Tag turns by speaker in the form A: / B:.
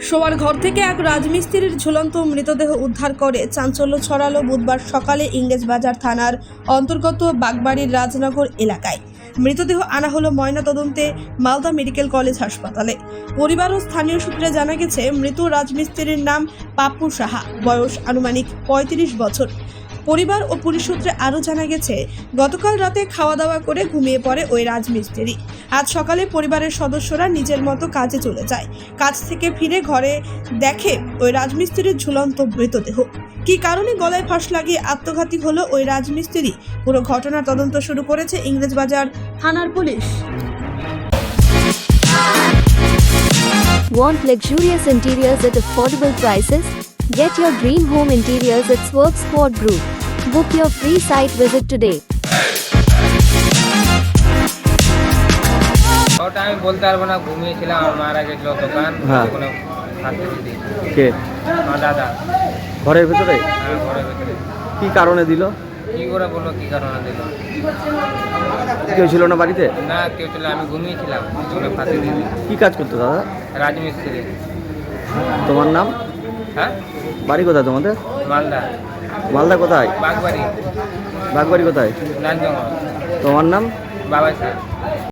A: শোয়ার ঘর থেকে এক রাজমিস্ত্রির ঝুলন্ত মৃতদেহ উদ্ধার করে চাঞ্চল্য ছড়ালো বুধবার সকালে ইংরেজবাজার থানার অন্তর্গত বাগবাড়ির রাজনগর এলাকায়। মৃতদেহ আনা হলো ময়নাতদন্তে মালদা মেডিকেল কলেজ হাসপাতালে। পরিবার ও স্থানীয় সূত্রে জানা গেছে, মৃত রাজমিস্ত্রির নাম পাপ্পু সাহা, বয়স আনুমানিক পঁয়ত্রিশ বছর। পরিবার ও পুলিশ সূত্রে আরও জানা গেছে, গতকাল রাতে খাওয়া দাওয়া করে ঘুমিয়ে পড়ে ওই রাজমিস্ত্রি। আজ সকালে পরিবারের সদস্যরা নিজের মতো কাজে চলে যায়। কাজ থেকে ফিরে ঘরে দেখে ওই রাজমিস্ত্রির ঝুলন্ত মৃতদেহ। কী কারণে গলায় ফাঁস লাগিয়ে আত্মঘাতী হলো ওই রাজমিস্ত্রি? পুরো ঘটনার তদন্ত শুরু করেছে ইংরেজবাজার থানার police.
B: Want luxurious interiors at affordable prices? Get your dream home interiors at Swerve Sport Group. Book your free site visit today.
C: ওটা আমি বলতে পারব না ঘুমিয়েছিলাম আমার মারা গেছিল দোকান
D: হ্যাঁ।
C: কোনো থাকতে দিদি।
D: কে?
C: আমার দাদা।
D: ঘরের ভেতরে?
C: হ্যাঁ ঘরের ভেতরে।
D: কি কারণে দিল?
C: কি করে বলল কি কারণে দিল?
D: কেউ ছিল না বাড়িতে?
C: না কেউ ছিল আমি ঘুমিয়েছিলাম কোনো ফাঁসি দিদি।
D: কি কাজ করতো দাদা?
C: রাজমিস্ত্রি।
D: তোমার নাম?
C: হ্যাঁ?
D: বাড়ি কোথায় তোমাদের?
C: মালদা।
D: মালদা কোথায়?
C: বাগবাড়ি।
D: বাগবাড়ি কোথায়? তোমার নাম?
C: বাবা